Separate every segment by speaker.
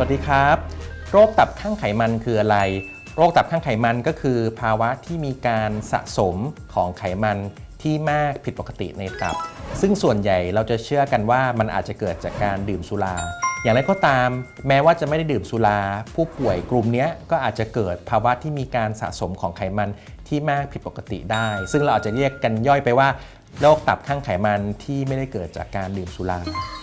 Speaker 1: วัสดีครับ โรคตับข้างไขมันคืออะไร โรคตับข้างไขมันก็คือ ภาวะที่มีการสะสมของไขมันที่มากผิดปกติในตับ ซึ่งส่วนใหญ่เราจะเชื่อกันว่ามันอาจจะเกิดจากการดื่มสุรา อย่างไรก็ตาม แม้ว่าจะไม่ได้ดื่มสุรา ผู้ป่วยกลุ่มนี้ก็อาจจะเกิดภาวะที่มีการสะสมของไขมันที่มากผิดปกติได้ ซึ่งเราอาจจะเรียกกันย่อยไปว่า โรคตับข้างไขมันที่ไม่ได้เกิดจากการดื่มสุรา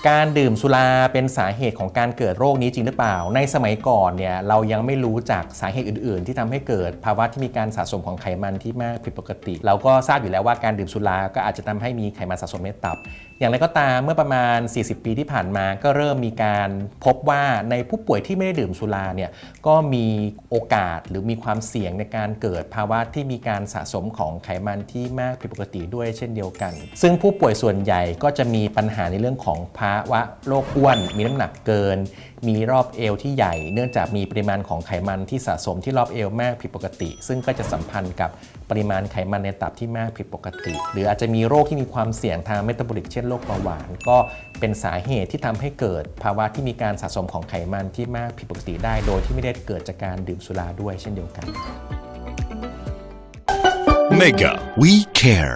Speaker 1: การดื่มสุราเป็นสาเหตุของการเกิดโรคนี้จริงหรือเปล่า ในสมัยก่อนเนี่ยเรายังไม่รู้จากสาเหตุอื่น ๆ ที่ทำให้เกิดภาวะที่มีการสะสมของไขมันที่มากผิดปกติ เราก็ทราบอยู่แล้วว่าการดื่มสุราก็อาจจะทำให้มีไขมันสะสมในตับ อย่างไรก็ตามเมื่อประมาณ 40 ปีที่ผ่านมาก็เริ่มมีการพบว่าในผู้ป่วยที่ไม่ได้ดื่มสุราเนี่ยก็มีโอกาสหรือมีความเสี่ยงในการเกิดภาวะที่มีการสะสมของไขมันที่มากผิดปกติด้วยเช่นเดียวกัน ซึ่งผู้ป่วยส่วนใหญ่ก็จะมีปัญหาในเรื่องของภาวะโรคอ้วน มีน้ำหนักเกิน มีรอบเอวที่ใหญ่ เนื่องจากมีปริมาณของไขมันที่สะสมที่รอบเอวมากผิดปกติ ซึ่งก็จะสัมพันธ์กับปริมาณไขมันในตับที่มากผิดปกติ หรืออาจจะมีโรคที่มีความเสี่ยงทางเมตาบอลิกเช่นโรคเบาหวาน ก็เป็นสาเหตุที่ทำให้เกิดภาวะที่มีการสะสมของไขมันที่มากผิดปกติได้ โดยที่ไม่ได้เกิดจากการดื่มสุราด้วยเช่นเดียวกัน
Speaker 2: Mega We Care